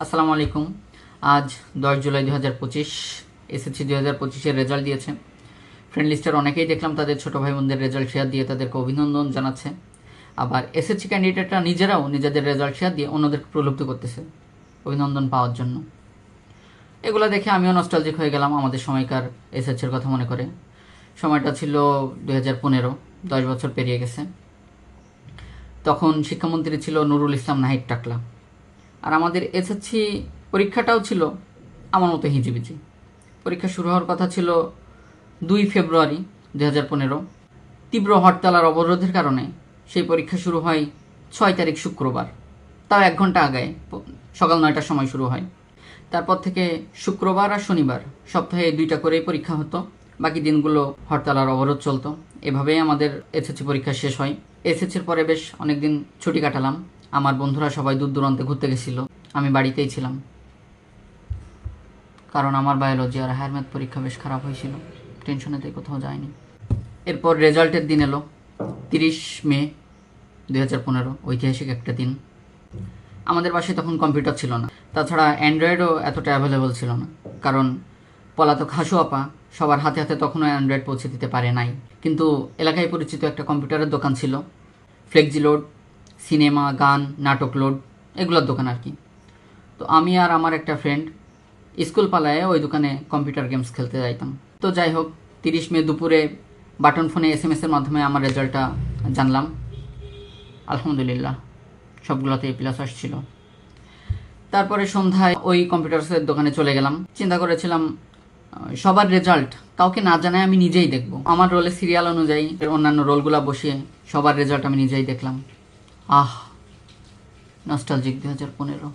আসসালামু আলাইকুম। আজ দশ জুলাই দু হাজার পঁচিশ, এসএসসি দু হাজার পঁচিশের রেজাল্ট দিয়েছে। ফ্রেন্ড লিস্টের অনেকেই দেখলাম তাদের ছোট ভাই বোনদের রেজাল্ট শেয়ার দিয়ে তাদেরকে অভিনন্দন জানাচ্ছে। আবার এসএসসি ক্যান্ডিডেটরা নিজেরাও নিজেদের রেজাল্ট শেয়ার দিয়ে অন্যদেরকে প্রলুব্ধ করতেছে অভিনন্দন পাওয়ার জন্য। এগুলো দেখে আমিও নস্টালজিক হয়ে গেলাম আমাদের সময়কার এসএসসির কথা মনে করে। সময়টা ছিল দুই হাজার পনেরো, দশ বছর পেরিয়ে গেছে। তখন শিক্ষামন্ত্রী ছিল নুরুল ইসলাম নাহিদ টাকলা। আর আমাদের এসএসসি পরীক্ষাটাও ছিল আমার মতো হিজিবিজি। পরীক্ষা শুরু হওয়ার কথা ছিল দুই ফেব্রুয়ারি দুই হাজার পনেরো। তীব্র হরতাল আর অবরোধের কারণে সেই পরীক্ষা শুরু হয় ছয় তারিখ শুক্রবার। তাও এক ঘণ্টা আগে সকাল নয়টার সময় শুরু হয়। তারপর থেকে শুক্রবার আর শনিবার সপ্তাহে দুইটা করেই পরীক্ষা হতো। বাকি দিনগুলো হরতাল আর অবরোধ চলতো। এভাবেই আমাদের এসএসসি পরীক্ষা শেষ হয়। এসএসসির পরে বেশ অনেকদিন ছুটি কাটালাম। আমার বন্ধুরা সবাই দূর দূরান্তে ঘুরতে গেছিল। আমি বাড়িতেই ছিলাম। কারণ আমার বায়োলজি আর হায়ার ম্যাথ পরীক্ষা বেশ খারাপ হয়েছিল। টেনশনেতে কোথাও যায়নি এরপর রেজাল্টের দিন এলো, তিরিশ মে দুই হাজার পনেরো, ঐতিহাসিক একটা দিন। আমাদের বাসায় তখন কম্পিউটার ছিল না। তাছাড়া অ্যান্ড্রয়েডও এতটা অ্যাভেলেবল ছিল না। কারণ পলাতক হাসু আপা সবার হাতে হাতে তখনও অ্যান্ড্রয়েড পৌঁছে দিতে পারে নাই। কিন্তু এলাকায় পরিচিত একটা কম্পিউটারের দোকান ছিল ফ্লেক্সি লোড সিনেমা, গান, নাটক, লোড, এগুলোর দোকান আর কি। তো আমি আর আমার একটা ফ্রেন্ড স্কুল পালায় ওই দোকানে কম্পিউটার গেমস খেলতে যাইতাম। তো যাই হোক, তিরিশ মে দুপুরে বাটন ফোনে এস এম এসের মাধ্যমে আমার রেজাল্টটা জানলাম। আলহামদুলিল্লাহ, সবগুলোতে এ প্লাস আসছিল। তারপরে সন্ধ্যায় ওই কম্পিউটার্সের দোকানে চলে গেলাম। চিন্তা করেছিলাম সবার রেজাল্ট কাউকে না জানায় আমি নিজেই দেখব। আমার রোলের সিরিয়াল অনুযায়ী অন্যান্য রোলগুলো বসিয়ে সবার রেজাল্ট আমি নিজেই দেখলাম। আহ নস্টালজিক দুই হাজার পনেরো।